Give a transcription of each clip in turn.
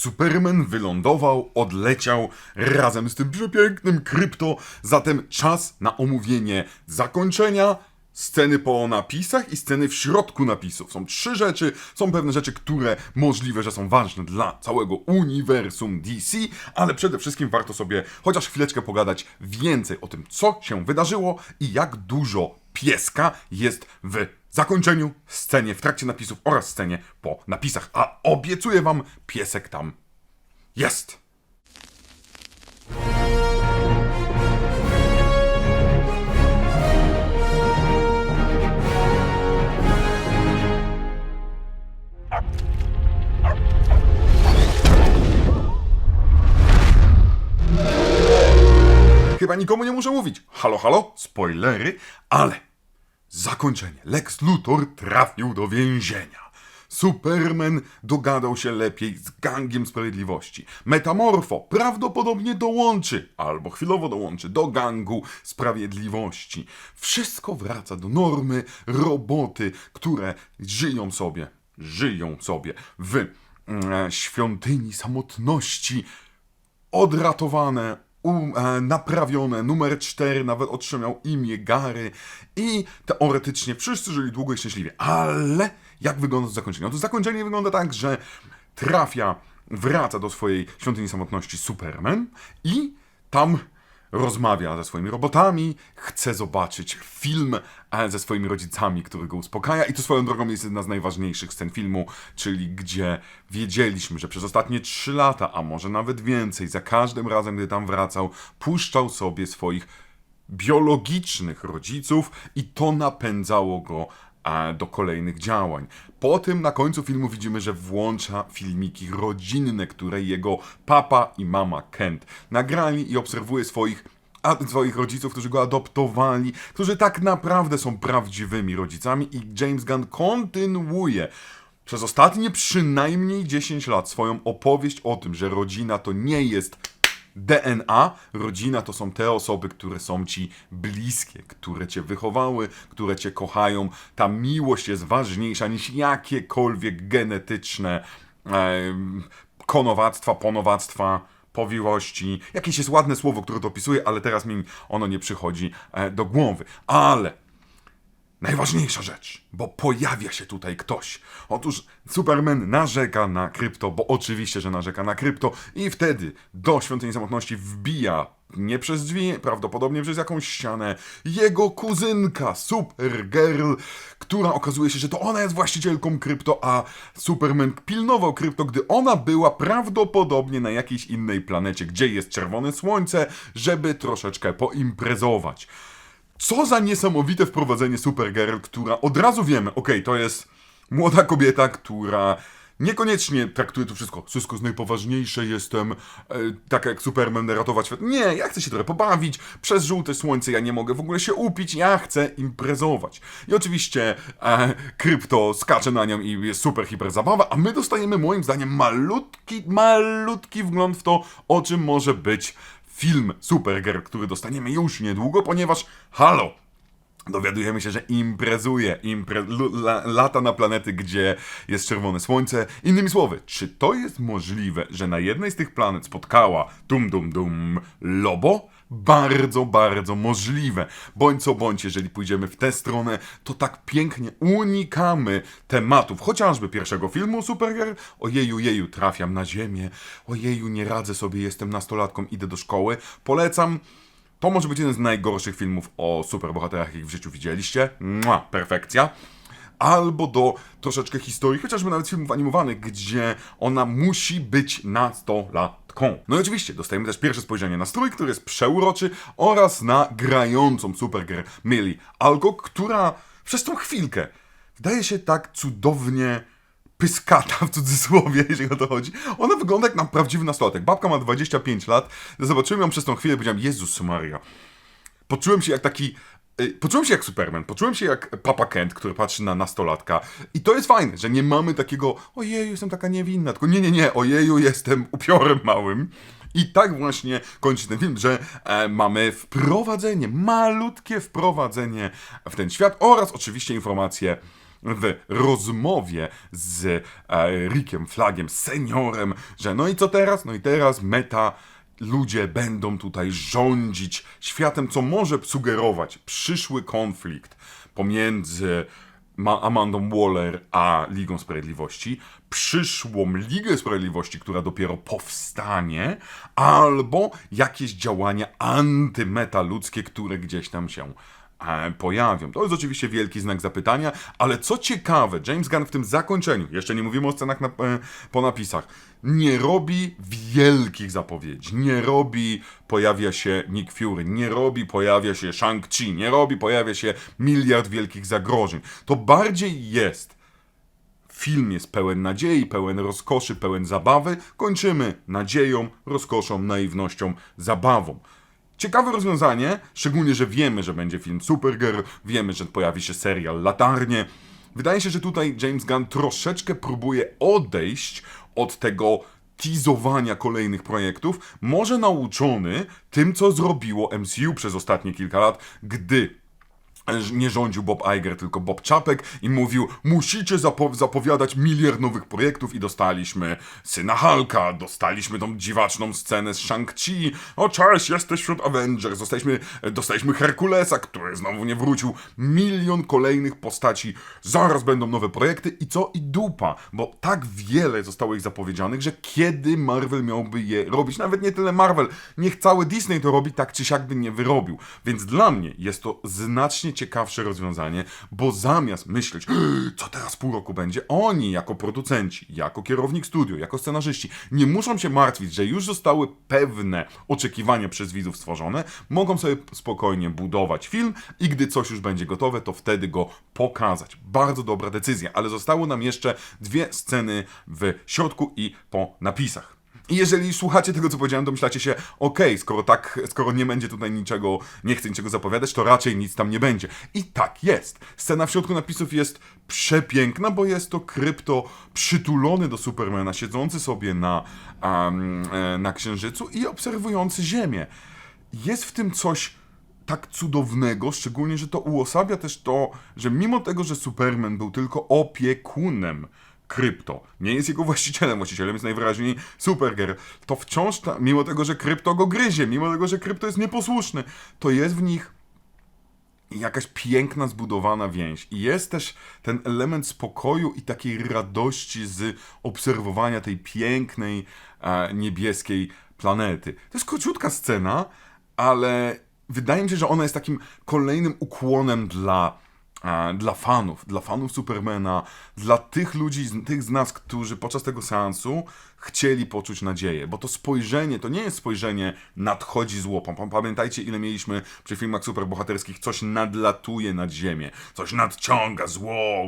Superman wylądował, odleciał razem z tym przepięknym krypto. Zatem czas na omówienie zakończenia, sceny po napisach i sceny w środku napisów. Są trzy rzeczy, są pewne rzeczy, które możliwe, że są ważne dla całego uniwersum DC, ale przede wszystkim warto sobie chociaż chwileczkę pogadać więcej o tym, co się wydarzyło i jak dużo pieska jest w zakończeniu, scenie, w trakcie napisów oraz scenie po napisach. A obiecuję wam, piesek tam jest. Chyba nikomu nie muszę mówić. Halo, halo, spoilery, ale zakończenie. Lex Luthor trafił do więzienia. Superman dogadał się lepiej z gangiem sprawiedliwości. Metamorfo prawdopodobnie dołączy, albo chwilowo dołączy, do gangu sprawiedliwości. Wszystko wraca do normy. Roboty, które żyją sobie, żyją sobie w mm, świątyni samotności odratowane, u, e, naprawione. Numer 4 nawet otrzymał imię Gary i teoretycznie wszyscy żyli długo i szczęśliwie. Ale jak wygląda to zakończenie? Otóż zakończenie wygląda tak, że trafia, wraca do swojej świątyni samotności Superman i tam rozmawia ze swoimi robotami, chce zobaczyć film e, ze swoimi rodzicami, który go uspokaja. I to swoją drogą jest jedna z najważniejszych scen filmu, czyli gdzie wiedzieliśmy, że przez ostatnie trzy lata, a może nawet więcej, za każdym razem, gdy tam wracał, puszczał sobie swoich biologicznych rodziców i to napędzało go do kolejnych działań. Po tym na końcu filmu widzimy, że włącza filmiki rodzinne, które jego papa i mama Kent nagrali i obserwuje swoich a swoich rodziców, którzy go adoptowali, którzy tak naprawdę są prawdziwymi rodzicami i James Gunn kontynuuje przez ostatnie przynajmniej 10 lat swoją opowieść o tym, że rodzina to nie jest DNA, rodzina to są te osoby, które są ci bliskie, które cię wychowały, które cię kochają. Ta miłość jest ważniejsza niż jakiekolwiek genetyczne em, konowactwa, ponowactwa, powiłości. Jakieś jest ładne słowo, które to opisuje, ale teraz mi ono nie przychodzi e, do głowy. Ale Najważniejsza rzecz, bo pojawia się tutaj ktoś. Otóż Superman narzeka na krypto, bo oczywiście, że narzeka na krypto, i wtedy do świątyni samotności wbija nie przez drzwi, prawdopodobnie przez jakąś ścianę, jego kuzynka, Supergirl, która okazuje się, że to ona jest właścicielką krypto, a Superman pilnował krypto, gdy ona była prawdopodobnie na jakiejś innej planecie, gdzie jest czerwone słońce, żeby troszeczkę poimprezować. Co za niesamowite wprowadzenie Supergirl, która od razu wiemy, okej, to jest młoda kobieta, która niekoniecznie traktuje to wszystko. Wszystko jest najpoważniejsze, jestem e, tak jak Superman ratować świat. Nie, ja chcę się trochę pobawić, przez żółte słońce ja nie mogę w ogóle się upić, ja chcę imprezować. I oczywiście e, krypto skacze na nią i jest super hiper zabawa, a my dostajemy moim zdaniem malutki, malutki wgląd w to, o czym może być film Supergirl, który dostaniemy już niedługo, ponieważ halo, Dowiadujemy się, że imprezuje, impre la, lata na planety, gdzie jest czerwone słońce. Innymi słowy, czy to jest możliwe, że na jednej z tych planet spotkała dum dum dum Lobo? Bardzo, bardzo możliwe. Bądź co bądź, jeżeli pójdziemy w tę stronę, to tak pięknie unikamy tematów, chociażby pierwszego filmu Supergirl. Ojeju, jeju, trafiam na ziemię. Ojeju, nie radzę sobie, jestem nastolatką, idę do szkoły. Polecam. To może być jeden z najgorszych filmów o superbohaterach, jakich w życiu widzieliście. Mua, perfekcja. Albo do troszeczkę historii, chociażby nawet filmów animowanych, gdzie ona musi być No i oczywiście dostajemy też pierwsze spojrzenie na strój, który jest przeuroczy, oraz na grającą Supergirl Millie Alcock, która przez tą chwilkę wydaje się tak cudownie pyskata w cudzysłowie, jeżeli o to chodzi. Ona wygląda jak na prawdziwy nastolatek. Babka ma 25 lat. Zobaczyłem ją przez tą chwilę i powiedziałem, Jezus Maria. Poczułem się jak taki... y, Poczułem się jak Superman, poczułem się jak Papa Kent, który patrzy na nastolatka. I to jest fajne, że nie mamy takiego ojeju, jestem taka niewinna, tylko nie, nie, nie, ojeju, jestem upiorem małym. I tak właśnie kończy ten film, że e, mamy wprowadzenie, malutkie wprowadzenie w ten świat oraz oczywiście informacje w rozmowie z e, Rickiem Flagiem, seniorem, że no i co teraz? No i teraz meta ludzie będą tutaj rządzić światem, co może sugerować przyszły konflikt pomiędzy Ma- Amandą Waller a Ligą Sprawiedliwości, przyszłą Ligę Sprawiedliwości, która dopiero powstanie, albo jakieś działania antymetaludzkie, które gdzieś tam się pojawią. To jest oczywiście wielki znak zapytania, ale co ciekawe, James Gunn w tym zakończeniu, jeszcze nie mówimy o scenach na, e, po napisach, nie robi wielkich zapowiedzi, nie robi pojawia się Nick Fury, nie robi pojawia się Shang-Chi, nie robi pojawia się miliard wielkich zagrożeń. To bardziej jest Film jest pełen nadziei, pełen rozkoszy, pełen zabawy. Kończymy nadzieją, rozkoszą, naiwnością, zabawą. Ciekawe rozwiązanie, szczególnie, że wiemy, że będzie film Supergirl, wiemy, że pojawi się serial Latarnie. Wydaje się, że tutaj James Gunn troszeczkę próbuje odejść od tego teasowania kolejnych projektów, może nauczony tym, co zrobiło MCU przez ostatnie kilka lat, gdy nie rządził Bob Iger, tylko Bob Czapek i mówił, musicie zapo- zapowiadać miliard nowych projektów i dostaliśmy Syna Hulka, dostaliśmy tą dziwaczną scenę z Shang-Chi, o cześć, jesteś wśród Avengers, dostaliśmy, dostaliśmy Herkulesa, który znowu nie wrócił, milion kolejnych postaci, zaraz będą nowe projekty i co? I dupa, bo tak wiele zostało ich zapowiedzianych, że kiedy Marvel miałby je robić, nawet nie tyle Marvel, niech cały Disney to robi, tak czy siak by nie wyrobił, więc dla mnie jest to znacznie ciekawsze rozwiązanie, bo zamiast myśleć, co teraz pół roku będzie, oni jako producenci, jako kierownik studio, jako scenarzyści, nie muszą się martwić, że już zostały pewne oczekiwania przez widzów stworzone, mogą sobie spokojnie budować film i gdy coś już będzie gotowe, to wtedy go pokazać. Bardzo dobra decyzja, ale zostało nam jeszcze dwie sceny w środku i po napisach. Jeżeli słuchacie tego, co powiedziałem, to myślacie się, okej, skoro tak, skoro nie będzie tutaj niczego, nie chcę niczego zapowiadać, to raczej nic tam nie będzie. I tak jest. Scena w środku napisów jest przepiękna, bo jest to krypto przytulony do Supermana, siedzący sobie na, um, na księżycu i obserwujący Ziemię. Jest w tym coś tak cudownego, szczególnie, że to uosabia też to, że mimo tego, że Superman był tylko opiekunem krypto, nie jest jego właścicielem, właścicielem jest najwyraźniej Supergirl, to wciąż, ta, mimo tego, że krypto go gryzie, mimo tego, że krypto jest nieposłuszny, to jest w nich jakaś piękna, zbudowana więź. I jest też ten element spokoju i takiej radości z obserwowania tej pięknej, e, niebieskiej planety. To jest króciutka scena, ale wydaje mi się, że ona jest takim kolejnym ukłonem dla, dla fanów, dla fanów Supermana, dla tych ludzi, tych z nas, którzy podczas tego seansu chcieli poczuć nadzieję, bo to spojrzenie, to nie jest spojrzenie nadchodzi zło. Pa- Pamiętajcie, ile mieliśmy przy filmach superbohaterskich, coś nadlatuje nad ziemię, coś nadciąga zło.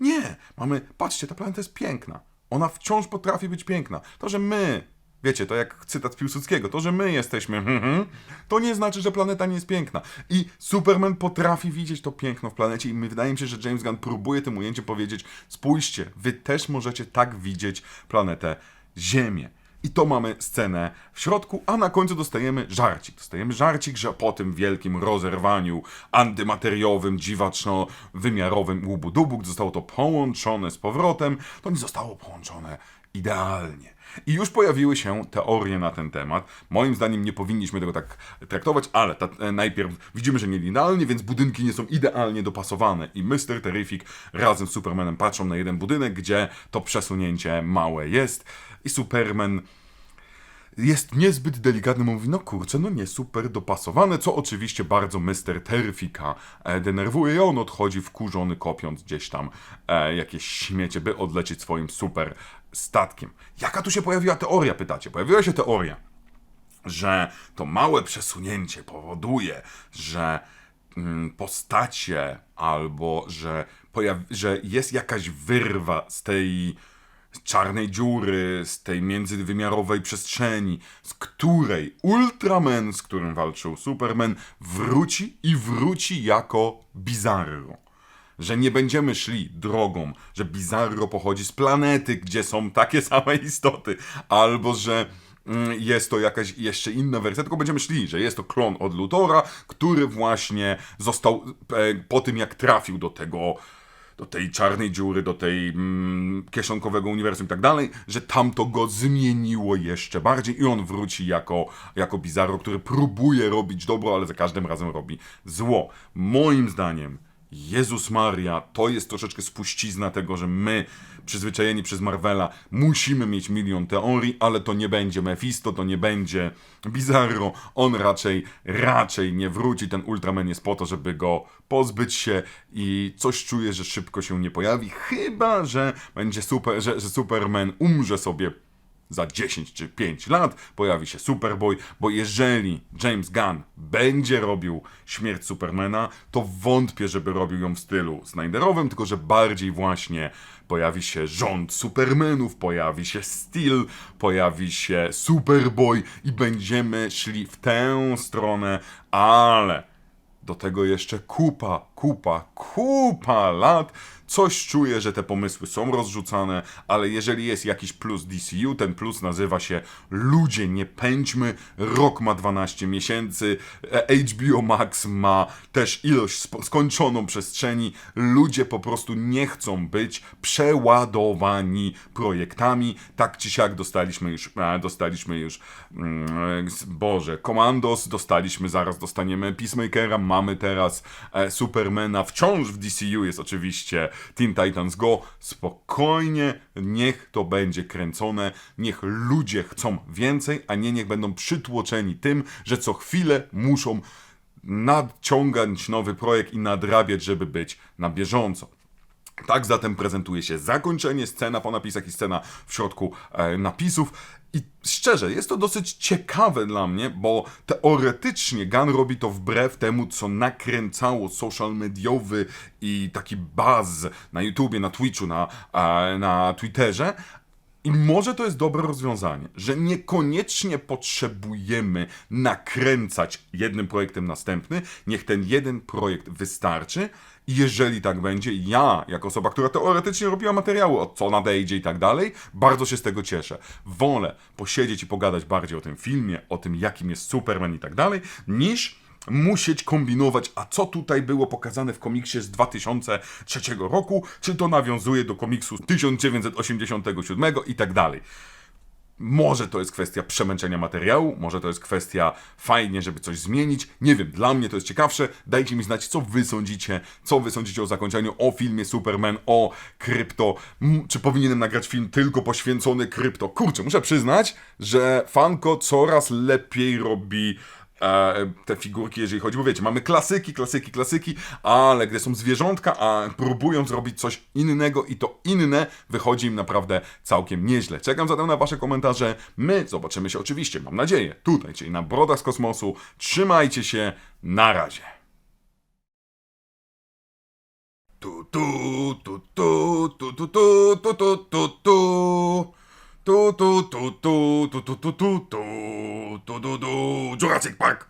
Nie, mamy, patrzcie, ta planeta jest piękna. Ona wciąż potrafi być piękna. To, że my Wiecie, to jak cytat Piłsudskiego, to, że my jesteśmy, mhm, to nie znaczy, że planeta nie jest piękna. I Superman potrafi widzieć to piękno w planecie i my, wydaje mi się, że James Gunn próbuje tym ujęciem powiedzieć, spójrzcie, wy też możecie tak widzieć planetę Ziemię. I to mamy scenę w środku, a na końcu dostajemy żarcik. Dostajemy żarcik, że po tym wielkim rozerwaniu antymateriowym, dziwaczno-wymiarowym łubu-dubu, gdy zostało to połączone z powrotem, to nie zostało połączone idealnie. I już pojawiły się teorie na ten temat. Moim zdaniem nie powinniśmy tego tak traktować, ale ta, e, najpierw widzimy, że nie idealnie, więc budynki nie są idealnie dopasowane. I Mr. Terrific razem z Supermanem patrzą na jeden budynek, gdzie to przesunięcie małe jest. I Superman jest niezbyt delikatny, mówi, no kurczę, no nie super dopasowane, co oczywiście bardzo Mr. Terrifika e, denerwuje i on odchodzi wkurzony, kopiąc gdzieś tam e, jakieś śmiecie, by odlecieć swoim super statkiem. Jaka tu się pojawiła teoria, pytacie? Pojawiła się teoria, że to małe przesunięcie powoduje, że mm, postacie albo że, pojaw- że jest jakaś wyrwa z tej czarnej dziury, z tej międzywymiarowej przestrzeni, z której Ultraman, z którym walczył Superman, wróci i wróci jako Bizarro. Że nie będziemy szli drogą, że Bizarro pochodzi z planety, gdzie są takie same istoty, albo że mm, jest to jakaś jeszcze inna wersja, tylko będziemy szli, że jest to klon od Lutora, który właśnie został e, po tym, jak trafił do tego do tej czarnej dziury, do tej mm, kieszonkowego uniwersum i tak dalej, że tamto go zmieniło jeszcze bardziej i on wróci jako, jako Bizarro, który próbuje robić dobro, ale za każdym razem robi zło. Moim zdaniem Jezus Maria, to jest troszeczkę spuścizna tego, że my, przyzwyczajeni przez Marvela, musimy mieć milion teorii, ale to nie będzie Mephisto, to nie będzie Bizarro. On raczej, raczej nie wróci. Ten Ultraman jest po to, żeby go pozbyć się i coś czuję, że szybko się nie pojawi, chyba, że będzie super, że, że Superman umrze sobie za 10 czy 5 lat pojawi się Superboy, bo jeżeli James Gunn będzie robił śmierć Supermana, to wątpię, żeby robił ją w stylu Snyderowym, tylko że bardziej właśnie pojawi się rząd Supermanów, pojawi się Steel, pojawi się Superboy i będziemy szli w tę stronę, ale do tego jeszcze kupa, kupa, kupa lat. Coś czuję, że te pomysły są rozrzucane, ale jeżeli jest jakiś plus DCU, ten plus nazywa się Ludzie, nie pędźmy. Rok ma 12 miesięcy, e, HBO Max ma też ilość skończoną przestrzeni. Ludzie po prostu nie chcą być przeładowani projektami. Tak czy siak dostaliśmy już, e, dostaliśmy już, mm, Boże, Commandos, dostaliśmy, zaraz dostaniemy Peacemakera, mamy teraz e, Supermana, wciąż w DCU jest oczywiście Teen Titans Go. Spokojnie, niech to będzie kręcone, niech ludzie chcą więcej, a nie niech będą przytłoczeni tym, że co chwilę muszą nadciągać nowy projekt i nadrabiać, żeby być na bieżąco. Tak zatem prezentuje się zakończenie, scena po napisach i scena w środku e, napisów. I szczerze, jest to dosyć ciekawe dla mnie, bo teoretycznie Gun robi to wbrew temu, co nakręcało social mediowy i taki buzz na YouTubie, na Twitchu, na, e, na Twitterze, i może to jest dobre rozwiązanie, że niekoniecznie potrzebujemy nakręcać jednym projektem następny, niech ten jeden projekt wystarczy. Jeżeli tak będzie, ja, jako osoba, która teoretycznie robiła materiały, o co nadejdzie i tak dalej, bardzo się z tego cieszę. Wolę posiedzieć i pogadać bardziej o tym filmie, o tym, jakim jest Superman i tak dalej, niż musieć kombinować, a co tutaj było pokazane w komiksie z 2003 roku, czy to nawiązuje do komiksu z 1987 i tak dalej. Może to jest kwestia przemęczenia materiału, może to jest kwestia fajnie, żeby coś zmienić. Nie wiem, dla mnie to jest ciekawsze. Dajcie mi znać, co wy sądzicie, co wy sądzicie o zakończeniu, o filmie Superman, o krypto. Czy powinienem nagrać film tylko poświęcony krypto? Kurczę, muszę przyznać, że Fanko coraz lepiej robi te figurki, jeżeli chodzi, bo wiecie, mamy klasyki, klasyki, klasyki, ale gdy są zwierzątka, a próbują zrobić coś innego i to inne wychodzi im naprawdę całkiem nieźle. Czekam zatem na wasze komentarze. My zobaczymy się oczywiście, mam nadzieję, tutaj, czyli na Brodach z Kosmosu. Trzymajcie się, na razie. Tu, tu, tu, tu, tu, tu, tu, tu, tu, tu. Tu, tu, tu, tu, tu, tu, tu, tu, tu, tu, tu, tu, Jurassic Park.